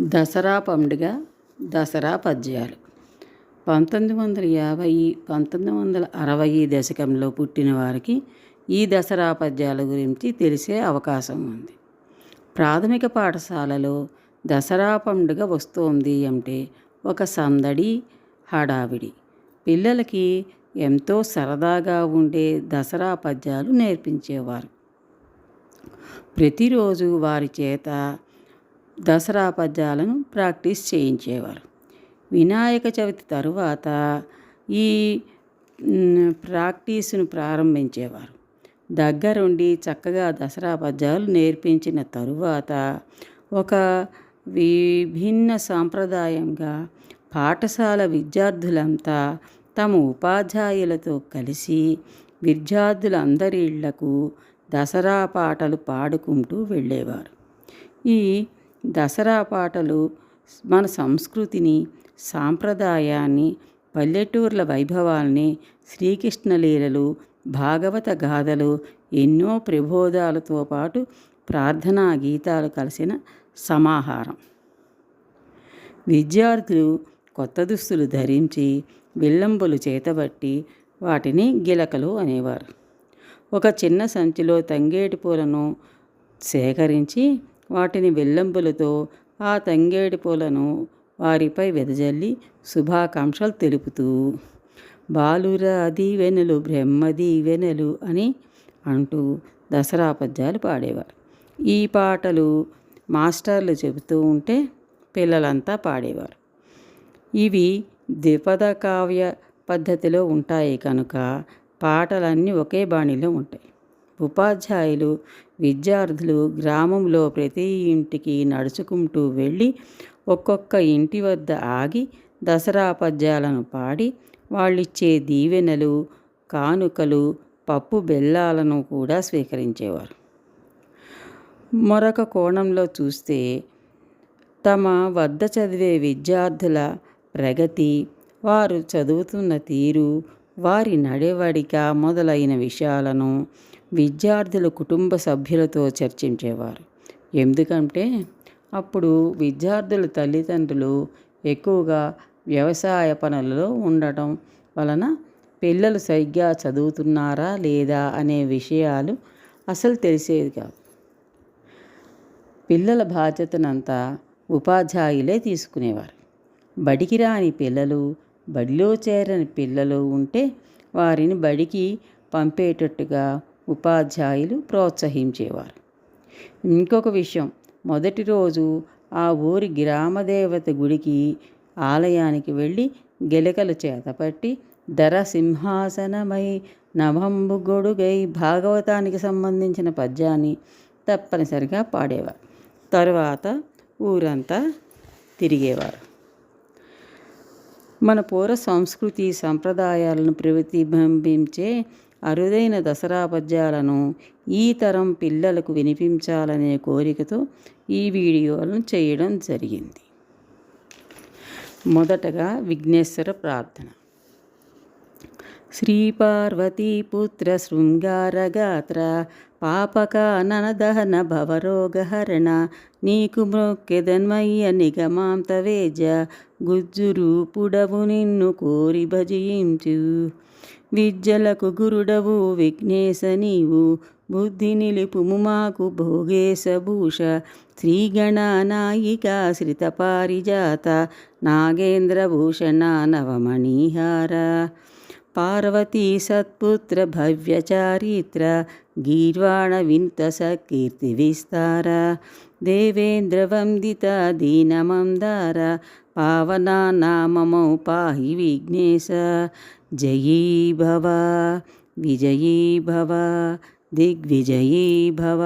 దసరా పండుగ దసరా పద్యాలు. పంతొమ్మిది వందల యాభై పంతొమ్మిది వందల అరవై దశకంలో పుట్టిన వారికి ఈ దసరా పద్యాల గురించి తెలిసే అవకాశం ఉంది. ప్రాథమిక పాఠశాలలో దసరా పండుగ వస్తోంది అంటే ఒక సందడి హడావిడి. పిల్లలకి ఎంతో సరదాగా ఉండే దసరా పద్యాలు నేర్పించేవారు. ప్రతిరోజు వారి చేత దసరా పద్యాలను ప్రాక్టీస్ చేయించేవారు. వినాయక చవితి తరువాత ఈ ప్రాక్టీస్ను ప్రారంభించేవారు. దగ్గరుండి చక్కగా దసరా పద్యాలు నేర్పించిన తరువాత ఒక విభిన్న సాంప్రదాయంగా పాఠశాల విద్యార్థులంతా తమ ఉపాధ్యాయులతో కలిసి విద్యార్థులందరి ఇళ్ళకు దసరా పాటలు పాడుకుంటూ వెళ్ళేవారు. ఈ దసరా పాటలు మన సంస్కృతిని సాంప్రదాయాన్ని పల్లెటూర్ల వైభవాల్ని శ్రీకృష్ణ లీలలు భాగవత గాథలు ఎన్నో ప్రబోధాలతో పాటు ప్రార్థనా గీతాలు కలిసిన సమాహారం. విద్యార్థులు కొత్త దుస్తులు ధరించి విల్లంబులు చేతబట్టి వాటిని గిలకలు అనేవారు. ఒక చిన్న సంచిలో తంగేటి పూలను సేకరించి వాటిని వెల్లంబులతో ఆ తంగేడి పూలను వారిపై వెదజల్లి శుభాకాంక్షలు తెలుపుతూ బాలురా దీవెనలు బ్రహ్మ దీవెనలు అని అంటూ దసరా పద్యాలు పాడేవారు. ఈ పాటలు మాస్టర్లు చెబుతూ ఉంటే పిల్లలంతా పాడేవారు. ఇవి ద్విపద కావ్య పద్ధతిలో ఉంటాయి కనుక పాటలన్నీ ఒకే బాణిలో ఉంటాయి. ఉపాధ్యాయులు విద్యార్థులు గ్రామంలో ప్రతి ఇంటికి నడుచుకుంటూ వెళ్ళి ఒక్కొక్క ఇంటి వద్ద ఆగి దసరా పద్యాలను పాడి వాళ్ళిచ్చే దీవెనలు కానుకలు పప్పు బెల్లాలను కూడా స్వీకరించేవారు. మరొక కోణంలో చూస్తే తమ వద్ద చదివే విద్యార్థుల ప్రగతి వారు చదువుతున్న తీరు వారి నడవడిక మొదలైన విషయాలను విద్యార్థుల కుటుంబ సభ్యులతో చర్చించేవారు. ఎందుకంటే అప్పుడు విద్యార్థుల తల్లిదండ్రులు ఎక్కువగా వ్యవసాయ పనులలో ఉండటం వలన పిల్లలు సరిగ్గా చదువుతున్నారా లేదా అనే విషయాలు అసలు తెలిసేది కాదు. పిల్లల బాధ్యతనంతా ఉపాధ్యాయులే తీసుకునేవారు. బడికి రాని పిల్లలు బడిలో చేరని పిల్లలు ఉంటే వారిని బడికి పంపేటట్టుగా ఉపాధ్యాయులు ప్రోత్సహించేవారు. ఇంకొక విషయం. మొదటి రోజు ఆ ఊరి గ్రామదేవత గుడికి ఆలయానికి వెళ్ళి గెలకలు చేతపట్టి ధర సింహాసనమై నవంబు గొడుగై భాగవతానికి సంబంధించిన పద్యాన్ని తప్పనిసరిగా పాడేవారు. తరువాత ఊరంతా తిరిగేవారు. మన పూర్వ సంస్కృతి సంప్రదాయాలను ప్రతిబింబించే అరుదైన దసరా పద్యాలను ఈ తరం పిల్లలకు వినిపించాలనే కోరికతో ఈ వీడియోలను చేయడం జరిగింది. మొదటగా విఘ్నేశ్వర ప్రార్థన. శ్రీపార్వతీపుత్ర శృంగారగాత్ర పాపకానన దహన భవరోగహరణ నీకు మ్రొక్కెదన్మయ్య నిగమాంతవేజ గుజ్జురూపుడవు నిన్ను కోరి భజించు. విద్యలకు గురుడవు విఘ్నేశ నీవు. బుద్ధి నిలుపుము మాకు భోగేశభూష శ్రీగణనాయిక శ్రితపారిజాత నాగేంద్రభూషణ నవమణిహార. పార్వతీ సత్పుత్ర భవ్య చారిత్ర గీర్వాణ వినుత సకీర్తి విస్తార దేవేంద్ర వందిత దీనమందార పావనా నామమౌ పాహి విఘ్నేశ జయీ భవ విజయీ భవ దిగ్విజయీ భవ